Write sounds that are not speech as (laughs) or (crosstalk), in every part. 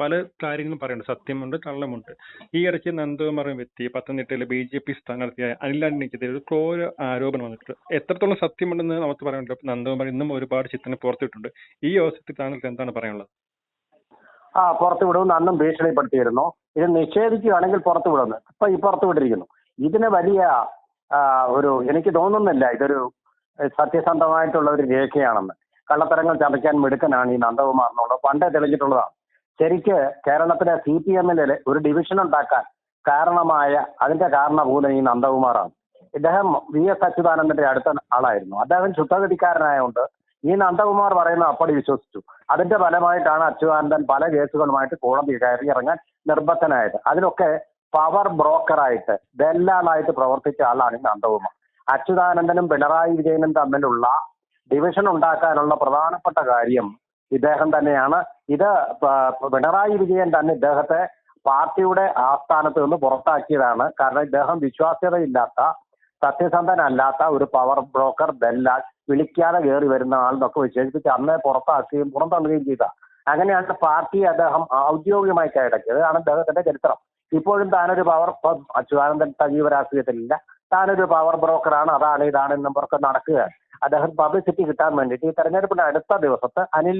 പല കാര്യങ്ങളും പറയുന്നുണ്ട്. സത്യമുണ്ട് കള്ളമുണ്ട്. ഈ ഇടയ്ക്ക് നന്ദകുമാർ വ്യക്തി പത്തനംതിട്ടയിലെ ബി ജെ പി സ്ഥാനാർത്ഥിയായ ആന്റണിക്കെതിരെ ഒരു ക്രൂര ആരോപണം വന്നിട്ടുണ്ട്. എത്രത്തോളം സത്യമുണ്ടെന്ന് നമുക്ക് പറ്റില്ല നന്ദകുമാർ ഇന്നും ഒരുപാട് ചിത്രങ്ങൾ പുറത്തിട്ടുണ്ട് ഈ അവസരത്തിൽ താങ്കൾക്ക് എന്താണ് പറയാനുള്ളത്? ആ പുറത്തുവിടുമെന്ന് അന്നും ഭീഷണിപ്പെടുത്തിയിരുന്നു. ഇത് നിഷേധിക്കുകയാണെങ്കിൽ പുറത്തുവിടുന്നു ഇപ്പൊ ഈ പുറത്തുവിട്ടിരിക്കുന്നു. ഇതിന് വലിയ ഒരു എനിക്ക് തോന്നുന്നില്ല ഇതൊരു സത്യസന്ധമായിട്ടുള്ള ഒരു രേഖയാണെന്ന്. കള്ളത്തരങ്ങൾ ചതയ്ക്കാൻ മിടുക്കനാണ് ഈ നന്ദകുമാർ എന്നുള്ളത് പണ്ടേ തെളിഞ്ഞിട്ടുള്ളതാണ്. ശരിക്ക് കേരളത്തിലെ സി പി എമ്മിലെ ഒരു ഡിവിഷൻ ഉണ്ടാക്കാൻ കാരണമായ അതിന്റെ കാരണഭൂതൻ ഈ നന്ദകുമാറാണ്. ഇദ്ദേഹം വി എസ് അച്യുതാനന്ദന്റെ അടുത്ത ആളായിരുന്നു. അദ്ദേഹം ശുദ്ധഗതിക്കാരനായതുകൊണ്ട് ഈ നന്ദകുമാർ പറയുന്ന അപ്പടി വിശ്വസിച്ചു. അതിന്റെ ഫലമായിട്ടാണ് അച്യുതാനന്ദൻ പല കേസുകളുമായിട്ട് കോടതി കയറി ഇറങ്ങാൻ നിർബന്ധനായത്. അതിനൊക്കെ പവർ ബ്രോക്കറായിട്ട് ദല്ലാളായിട്ട് പ്രവർത്തിച്ച ആളാണ് ഈ നന്ദകുമാർ. അച്യുതാനന്ദനും പിണറായി വിജയനും തമ്മിലുള്ള ഡിവിഷൻ ഉണ്ടാക്കാനുള്ള പ്രധാനപ്പെട്ട കാര്യം ഇദ്ദേഹം തന്നെയാണ്. ഇത് പിണറായി വിജയൻ തന്നെ ഇദ്ദേഹത്തെ പാർട്ടിയുടെ ആസ്ഥാനത്ത് നിന്ന് പുറത്താക്കിയതാണ്. കാരണം ഇദ്ദേഹം വിശ്വാസ്യതയില്ലാത്ത സത്യസന്ധനല്ലാത്ത ഒരു പവർ ബ്രോക്കർ ദല്ലാൽ വിളിക്കാതെ കയറി വരുന്ന ആളെന്നൊക്കെ വിശേഷിപ്പിച്ച് അന്നേ പുറത്താക്കുകയും പുറന്തള്ളുകയും ചെയ്ത. അങ്ങനെയാണ് പാർട്ടി അദ്ദേഹം ഔദ്യോഗികമായി കൈയടക്കിയത്. അതാണ് അദ്ദേഹത്തിന്റെ ചരിത്രം. ഇപ്പോഴും താനൊരു പവർ അച്യുതാനന്ദൻ സജീവ രാഷ്ട്രീയത്തിലില്ല താനൊരു പവർ ബ്രോക്കറാണ് അതാണ് ഇതാണ് എന്നും പുറത്ത് നടക്കുക അദ്ദേഹം പബ്ലിസിറ്റി കിട്ടാൻ വേണ്ടിയിട്ട് ഈ തെരഞ്ഞെടുപ്പിന്റെ അടുത്ത ദിവസത്ത് അനിൽ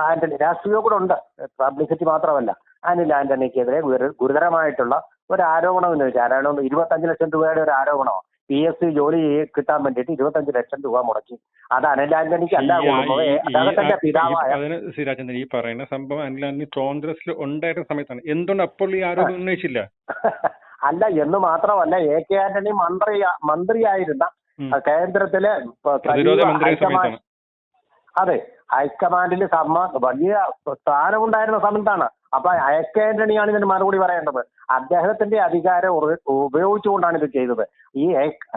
ആന്റണി. രാഷ്ട്രീയവും കൂടെ ഉണ്ട്. പബ്ലിസിറ്റി മാത്രമല്ല. അനിൽ ആന്റണിക്കെതിരെ ഗുരുതരമായിട്ടുള്ള ഒരു ആരോപണം എന്ന് വെച്ചാൽ ആരോപണം ഇരുപത്തഞ്ച് ലക്ഷം രൂപയുടെ ഒരു ആരോപണമാണ് പി എസ് സി ജോലി കിട്ടാൻ വേണ്ടിയിട്ട് ഇരുപത്തഞ്ച് ലക്ഷം രൂപ മുടക്കി. അത് അനിൽ ആന്റണിക്ക് അല്ല അദ്ദേഹത്തിന്റെ പിതാവായ ഈ പറയുന്ന സംഭവം അനിൽ ആന്റണി കോൺഗ്രസിൽ ഉണ്ടായിരുന്ന സമയത്താണ്. എന്തുകൊണ്ട് അപ്പോൾ ഈ ആരോപണം ഉന്നയിച്ചില്ല? (laughs) അല്ല എന്ന് മാത്രമല്ല എ കെ ആന്റണി മന്ത്രി മന്ത്രിയായിരുന്ന. കേന്ദ്രത്തിലെ അതെ. ഹൈക്കമാൻഡിൽ സമ്മ വലിയ സ്ഥാനമുണ്ടായിരുന്ന സമയത്താണ്. അപ്പൊ എ കെ ആന്റണിയാണ് ഇതിന് മറുപടി പറയേണ്ടത്. അദ്ദേഹത്തിന്റെ അധികാരം ഉപയോഗിച്ചുകൊണ്ടാണ് ഇത് ചെയ്തത്. ഈ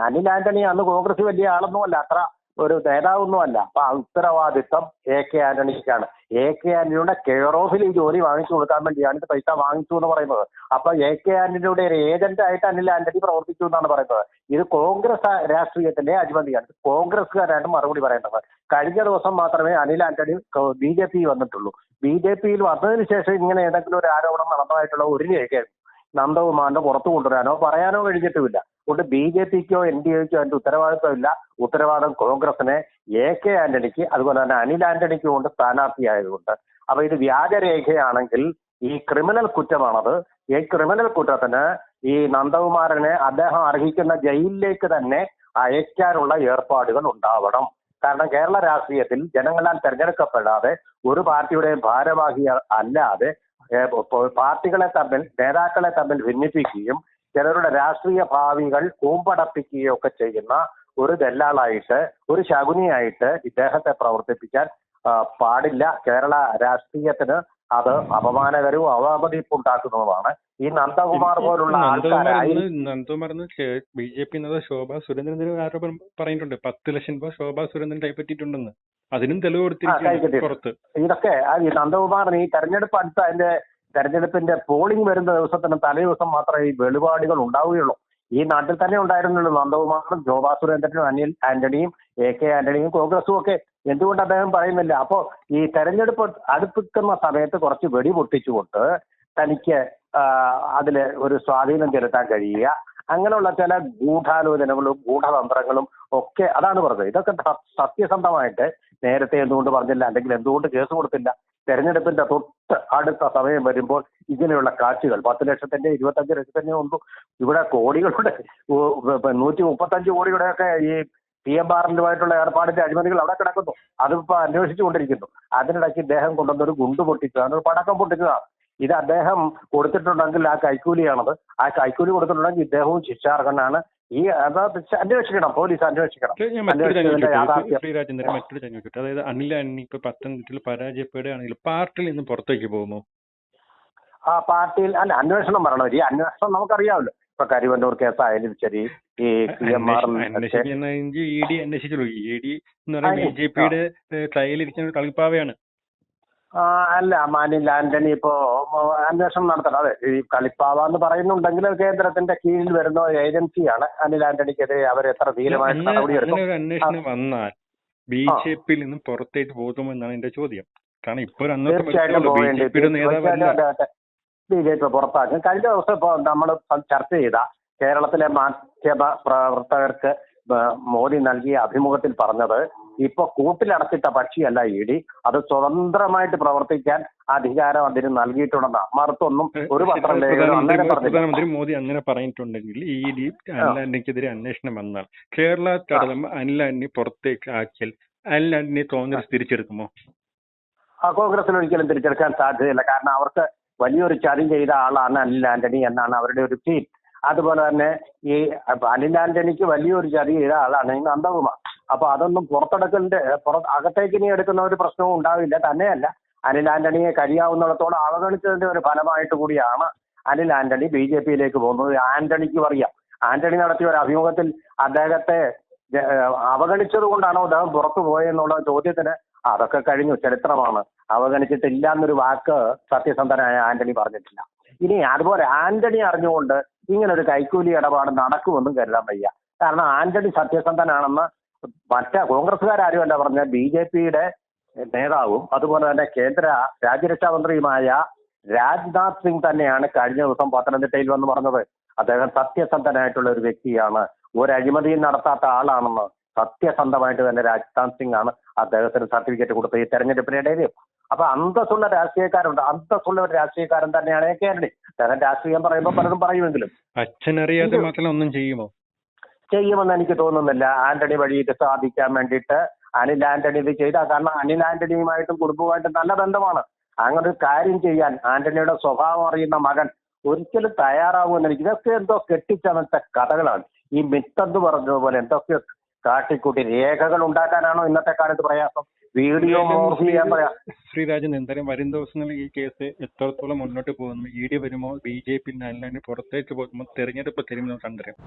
അനിൽ ആന്റണി അന്ന് കോൺഗ്രസ് വലിയ ആളൊന്നുമല്ല അത്ര ഒരു നേതാവൊന്നുമല്ല. അപ്പൊ ഉത്തരവാദിത്വം എ കെ ആന്റണിക്കാണ്. എ കെ ആന്റണിയുടെ കെയർ ഓഫിൽ ഈ ജോലി വാങ്ങിച്ചു കൊടുക്കാൻ വേണ്ടിയാണ് ഇത് പൈസ വാങ്ങിച്ചു എന്ന് പറയുന്നത്. അപ്പൊ എ കെ ആന്റണിയുടെ ഒരു ഏജന്റ് ആയിട്ട് അനിൽ ആന്റണി പ്രവർത്തിച്ചു എന്നാണ് പറയുന്നത്. ഇത് കോൺഗ്രസ് രാഷ്ട്രീയത്തിന്റെ അഴിമതിയാണ്. കോൺഗ്രസ്സുകാരായിട്ട് മറുപടി പറയേണ്ടത്. കഴിഞ്ഞ ദിവസം മാത്രമേ Anil Antony B J P വന്നിട്ടുള്ളൂ. ബി ജെ പിയിൽ വന്നതിന് ശേഷം ഇങ്ങനെ ഏതെങ്കിലും ഒരു ആരോപണം നടന്നതായിട്ടുള്ള ഒരു രേഖയും നന്ദകുമാറിന്റെ പുറത്തു കൊണ്ടുവരാനോ പറയാനോ കഴിഞ്ഞിട്ടുമില്ല. അതുകൊണ്ട് ബി ജെ പിക്കോ എൻ ഡി എക്കോ അതിന്റെ ഉത്തരവാദിത്വമില്ല ഉത്തരവാദം കോൺഗ്രസിന് എ കെ ആന്റണിക്ക് അതുപോലെ തന്നെ അനിൽ ആന്റണിക്കും കൊണ്ട് സ്ഥാനാർത്ഥിയായതുകൊണ്ട്. അപ്പൊ ഇത് വ്യാജരേഖയാണെങ്കിൽ ഈ ക്രിമിനൽ കുറ്റമാണത്. ഈ ക്രിമിനൽ കുറ്റത്തിന് ഈ നന്ദകുമാരനെ അദ്ദേഹം അർഹിക്കുന്ന ജയിലിലേക്ക് തന്നെ അയക്കാനുള്ള ഏർപ്പാടുകൾ ഉണ്ടാവണം. കാരണം കേരള രാഷ്ട്രീയത്തിൽ ജനങ്ങളാൽ തെരഞ്ഞെടുക്കപ്പെടാതെ ഒരു പാർട്ടിയുടെയും ഭാരവാഹി അല്ലാതെ പാർട്ടികളെ തമ്മിൽ നേതാക്കളെ തമ്മിൽ ഭിന്നിപ്പിക്കുകയും ചിലരുടെ രാഷ്ട്രീയ ഭാവികൾ കൂമ്പടപ്പിക്കുകയൊക്കെ ചെയ്യുന്ന ഒരു ദല്ലാളായിട്ട് ഒരു ശകുനിയായിട്ട് ഇദ്ദേഹത്തെ പ്രവർത്തിപ്പിക്കാൻ പാടില്ല. കേരള രാഷ്ട്രീയത്തിന് അത് അപമാനകരവും അവമതിപ്പുണ്ടാക്കുന്നതുമാണ്. ഈ നന്ദകുമാർ പോലുള്ള ആൾക്കാരായി നന്ദകുമാർ ബി ജെ പി നേതാവ് ശോഭ സുരേന്ദ്രൻ ആരോപണം പറഞ്ഞിട്ടുണ്ട് പത്ത് ലക്ഷം രൂപ ശോഭ സുരേന്ദ്രൻ കൈപ്പറ്റിയിട്ടുണ്ടെന്ന്. അതിനും തെളിവ് കൊടുത്തിരിക്കുന്നു ഇതൊക്കെ ഈ നന്ദകുമാറിന് ഈ തെരഞ്ഞെടുപ്പ് അടുത്ത് അതിന്റെ തെരഞ്ഞെടുപ്പിന്റെ പോളിംഗ് വരുന്ന ദിവസത്തിന് തലേ ദിവസം മാത്രമേ ഈ വെളിപാടുകൾ ഉണ്ടാവുകയുള്ളൂ. ഈ നാട്ടിൽ തന്നെ ഉണ്ടായിരുന്നുള്ളൂ നന്ദകുമാറും ജോബാ സുരേന്ദ്രനും അനിൽ ആന്റണിയും എ കെ ആന്റണിയും കോൺഗ്രസും ഒക്കെ. എന്തുകൊണ്ട് അദ്ദേഹം പറയുന്നില്ല? അപ്പോ ഈ തെരഞ്ഞെടുപ്പ് അടുപ്പിക്കുന്ന സമയത്ത് കുറച്ച് വെടി പൊട്ടിച്ചുകൊണ്ട് തനിക്ക് അതിൽ ഒരു സ്വാധീനം ചെലുത്താൻ കഴിയുക. അങ്ങനെയുള്ള ചില ഗൂഢാലോചനകളും ഗൂഢതന്ത്രങ്ങളും ഒക്കെ അതാണ് പറഞ്ഞത്. ഇതൊക്കെ സത്യസന്ധമായിട്ട് നേരത്തെ എന്തുകൊണ്ട് പറഞ്ഞില്ല? അല്ലെങ്കിൽ എന്തുകൊണ്ട് കേസ് കൊടുത്തില്ല? തെരഞ്ഞെടുപ്പിന്റെ തൊട്ട് അടുത്ത സമയം വരുമ്പോൾ ഇങ്ങനെയുള്ള കാഴ്ചകൾ. പത്ത് ലക്ഷത്തിന്റെ ഇരുപത്തഞ്ച് ലക്ഷത്തിന്റെ ഒന്നും ഇവിടെ കോടികളുടെ നൂറ്റി മുപ്പത്തഞ്ച് കോടിയുടെ ഒക്കെ ഈ പി എം ആറിലുമായിട്ടുള്ള ഏർപ്പാടിന്റെ അഴിമതികൾ അവിടെ കിടക്കുന്നു. അതിപ്പോ അന്വേഷിച്ചുകൊണ്ടിരിക്കുന്നു. അതിനിടയ്ക്ക് ഇദ്ദേഹം കൊണ്ടുവന്ന ഒരു ഗുണ്ട് പൊട്ടിച്ചു ഒരു പടക്കം പൊട്ടിച്ചതാണ് ഇത് അദ്ദേഹം കൊടുത്തിട്ടുണ്ടെങ്കിൽ ആ കൈക്കൂലിയാണത്. ആ കൈക്കൂലി കൊടുത്തിട്ടുണ്ടെങ്കിൽ ഇദ്ദേഹവും ശിക്ഷാർഹനാണ്. ഈ അത് അന്വേഷിക്കണം പോലീസ് അന്വേഷിക്കണം. ശ്രീരാജേന്ദ്രൻ മറ്റൊരു അതായത് അനിൽ ആന്റണി ഇപ്പൊ പത്തനംതിട്ടയിൽ പരാജയപ്പെടുകയാണെങ്കിൽ പാർട്ടിയിൽ നിന്ന് പുറത്തേക്ക് പോകുമോ? ആ പാർട്ടിയിൽ അല്ല അന്വേഷണം വരണം. ഈ അന്വേഷണം നമുക്കറിയാമല്ലോ. ഇപ്പൊ കേസ് കേസായാലും ശരി ഈ P M R E D അന്വേഷിച്ചുള്ളൂ E D എന്ന് പറയുന്നത് ബി. ജെ പിയുടെ ട്രയലിരിക്കുന്ന കളിപ്പാവയാണ്. അല്ല മാനിൽ ആന്റണി ഇപ്പോ അന്വേഷണം നടത്തണം. അതെ ഈ കളിപ്പാവ എന്ന് പറയുന്നുണ്ടെങ്കിൽ കേന്ദ്രത്തിന്റെ കീഴിൽ വരുന്ന ഒരു ഏജൻസിയാണ്. അനിൽ ആന്റണിക്കെതിരെ അവർ എത്ര ധീരമായിട്ട് അങ്ങനെ നടപടിയെടുക്കും അന്വേഷണം വന്നാൽ ബി ജെ പിയിൽ നിന്നും പുറത്തേക്ക് പോകുമെന്നാണ് എന്റെ ചോദ്യം. കാരണം നേതാവല്ല. ബി ജെ പി പുറത്താക്കും. കഴിഞ്ഞ ദിവസം ഇപ്പൊ നമ്മൾ ചർച്ച ചെയ്ത കേരളത്തിലെ മാധ്യമ പ്രവർത്തകർക്ക് മോദി നൽകിയ അഭിമുഖത്തിൽ പറഞ്ഞത് ഇപ്പൊ കൂട്ടിലടച്ചിട്ട പക്ഷിയല്ല ഇ ഡി അത് സ്വതന്ത്രമായിട്ട് പ്രവർത്തിക്കാൻ അധികാരം അതിന് നൽകിയിട്ടുണ്ടെന്ന. മറുത്തൊന്നും ഒരു പത്രം പ്രധാനമന്ത്രി മോദി അങ്ങനെ പറഞ്ഞിട്ടുണ്ടെങ്കിൽ ഇ ഡി അനിൽ ആന്റണിക്കെതിരെ അന്വേഷണം വന്നാൽ കേരള തടം അനിൽ ആന്റണി പുറത്തേക്ക് ആക്കിയാൽ അനിൽ കോൺഗ്രസ് തിരിച്ചെടുക്കുമോ? ആ കോൺഗ്രസിന് ഒരിക്കലും തിരിച്ചെടുക്കാൻ സാധ്യതയില്ല. കാരണം അവർക്ക് വലിയൊരു ചതി ചെയ്ത ആളാണ് അനിൽ ആന്റണി എന്നാണ് അവരുടെ ഒരു ഫീൽ അതുപോലെ തന്നെ ഈ അനിൽ ആന്റണിക്ക് വലിയൊരു ചതി ചെയ്ത ആളാണ് ഈ നന്ദകുമാർ. അപ്പൊ അതൊന്നും പുറത്തെടുക്കലിന്റെ പുറ അകത്തേക്ക് ഇനി എടുക്കുന്ന ഒരു പ്രശ്നവും ഉണ്ടാവില്ല. തന്നെയല്ല അനിൽ ആന്റണിയെ കഴിയാവുന്നിടത്തോളം അവഗണിച്ചതിന്റെ ഒരു ഫലമായിട്ട് കൂടിയാണ് അനിൽ ആന്റണി ബി ജെ പിയിലേക്ക് പോകുന്നത്. ആന്റണിക്കും അറിയാം. ആന്റണി നടത്തിയ ഒരു അഭിമുഖത്തിൽ അദ്ദേഹത്തെ അവഗണിച്ചത് കൊണ്ടാണോ അദ്ദേഹം പുറത്തു പോയെന്നുള്ള ചോദ്യത്തിന് അതൊക്കെ കഴിഞ്ഞു. ചരിത്രമാണ്. അവഗണിച്ചിട്ടില്ല എന്നൊരു വാക്ക് സത്യസന്ധനായ ആന്റണി പറഞ്ഞിട്ടില്ല. ഇനി അതുപോലെ ആന്റണി അറിഞ്ഞുകൊണ്ട് ഇങ്ങനൊരു കൈക്കൂലി ഇടപാട് നടക്കുമെന്നും കരുതാൻ വയ്യ. കാരണം ആന്റണി സത്യസന്ധനാണെന്ന് മറ്റേ കോൺഗ്രസ്സുകാരും അല്ല പറഞ്ഞ ബി ജെ പിയുടെ നേതാവും അതുപോലെ തന്നെ കേന്ദ്ര രാജ്യരക്ഷാ മന്ത്രിയുമായ രാജ്നാഥ് സിംഗ് തന്നെയാണ് കഴിഞ്ഞ ദിവസം പത്തനംതിട്ടയിൽ വന്ന് പറഞ്ഞത്. അദ്ദേഹം സത്യസന്ധനായിട്ടുള്ള ഒരു വ്യക്തിയാണ്. ഒരു അഴിമതിയും നടത്താത്ത ആളാണെന്ന് സത്യസന്ധമായിട്ട് തന്നെ രാജ്നാഥ് സിംഗ് ആണ് അദ്ദേഹത്തിന് സർട്ടിഫിക്കറ്റ് കൊടുത്തത് ഈ തെരഞ്ഞെടുപ്പിനിടയിൽ അപ്പൊ അന്തസ്സുള്ള രാഷ്ട്രീയക്കാരുണ്ട്. അന്തസ്സുള്ള ഒരു രാഷ്ട്രീയക്കാരൻ തന്നെയാണ് കേരളി. രാഷ്ട്രീയം പറയുമ്പോൾ പലരും പറയുമെങ്കിലും. അച്ഛനറിയാതെ മാത്രം ഒന്നും ചെയ്യുമോ? ചെയ്യുമെന്ന് എനിക്ക് തോന്നുന്നില്ല. ആന്റണി വഴി ഇത് സാധിക്കാൻ വേണ്ടിയിട്ട് അനിൽ ആന്റണി ഇത് ചെയ്ത. കാരണം അനിൽ ആന്റണിയുമായിട്ടും കുടുംബവുമായിട്ടും നല്ല ബന്ധമാണ്. അങ്ങനെ ഒരു കാര്യം ചെയ്യാൻ ആന്റണിയുടെ സ്വഭാവം അറിയുന്ന മകൻ ഒരിക്കലും തയ്യാറാവുമെന്ന് എനിക്ക് ഇതൊക്കെ എന്തോ കെട്ടിച്ചമച്ച കഥകളാണ്. ഈ മിത്തെന്ന് പറഞ്ഞതുപോലെ എന്തൊക്കെ കാട്ടിക്കൂട്ടി രേഖകൾ ഉണ്ടാക്കാനാണോ ഇന്നത്തെ കാലത്ത് പ്രയാസം? വീഡിയോ ചെയ്യാൻ പറയാം. ശ്രീരാജൻ എന്തായാലും വരും ദിവസങ്ങളിൽ ഈ കേസ് എത്രത്തോളം മുന്നോട്ട് പോകുന്നു? ഇ ഡി വരുമോ? ബി ജെ പി പുറത്തേക്ക് പോകുമ്പോൾ തെരഞ്ഞെടുപ്പ് തരുമെന്ന് കണ്ടറിയാം.